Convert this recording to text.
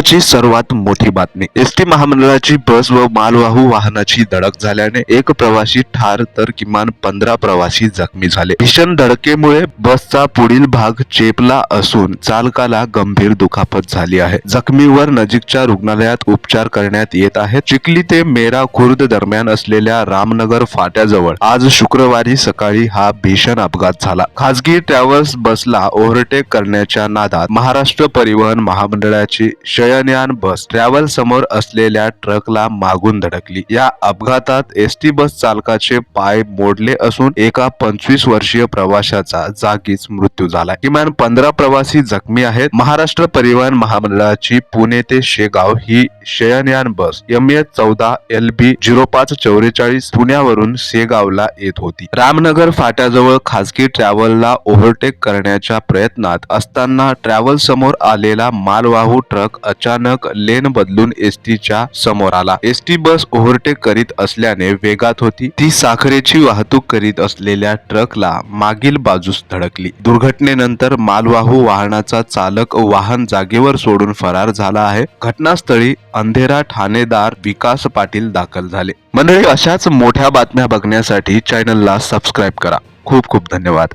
आताची सर्वात मोठी बातमी. एस टी महामंडळाची बस व मालवाहू वाहनाची धडक झाल्याने एक प्रवासी ठार तर किमान पंधरा प्रवासी जखमी झाले. भीषण धडकेमुळे बसचा पुढील भाग चेपला असून चालकाला गंभीर दुखापत झाली आहे. जखमीवर नजीकच्या रुग्णालयात उपचार करण्यात येत आहेत. चिखली ते मेरा खुर्द दरम्यान असलेल्या रामनगर फाट्याजवळ आज शुक्रवारी सकाळी हा भीषण अपघात झाला. खासगी ट्रॅव्हल्स बसला ओव्हरटेक करण्याच्या नादात महाराष्ट्र परिवहन महामंडळाची शयनयान बस ट्रॅव्हल समोर असलेल्या ट्रकला मागून धडकली. या अपघातात एस टी बस चालकाचे पाय मोडले असून एका पंचवीस वर्षीय प्रवाशाचा जागीच मृत्यू झाला. किमान पंधरा प्रवासी जखमी आहेत. महाराष्ट्र परिवहन महामंडळाची पुणे ते शेगाव ही शयनयान बस एम ए चौदा एल बी झिरो पाच चौवेचाळीस पुण्यावरून शेगावला येत होती. रामनगर फाट्याजवळ खासगी ट्रॅव्हलला ओव्हरटेक करण्याच्या प्रयत्नात असताना ट्रॅव्हल समोर आलेला मालवाहू ट्रक अचानक लेन बदलून एस समोर आला. एस टी बस ओव्हरटेक करीत असल्याने वेगात होती. ती साखरेची वाहतूक करीत असलेल्या ट्रकला मागील बाजूस धडकली. दुर्घटनेनंतर मालवाहू वाहनाचा चालक वाहन जागेवर सोडून फरार झाला आहे. घटनास्थळी अंधेरा ठाणेदार विकास पाटील दाखल झाले. मंडळी अशाच मोठ्या बातम्या बघण्यासाठी चॅनलला सबस्क्राईब करा. खूप खूप धन्यवाद.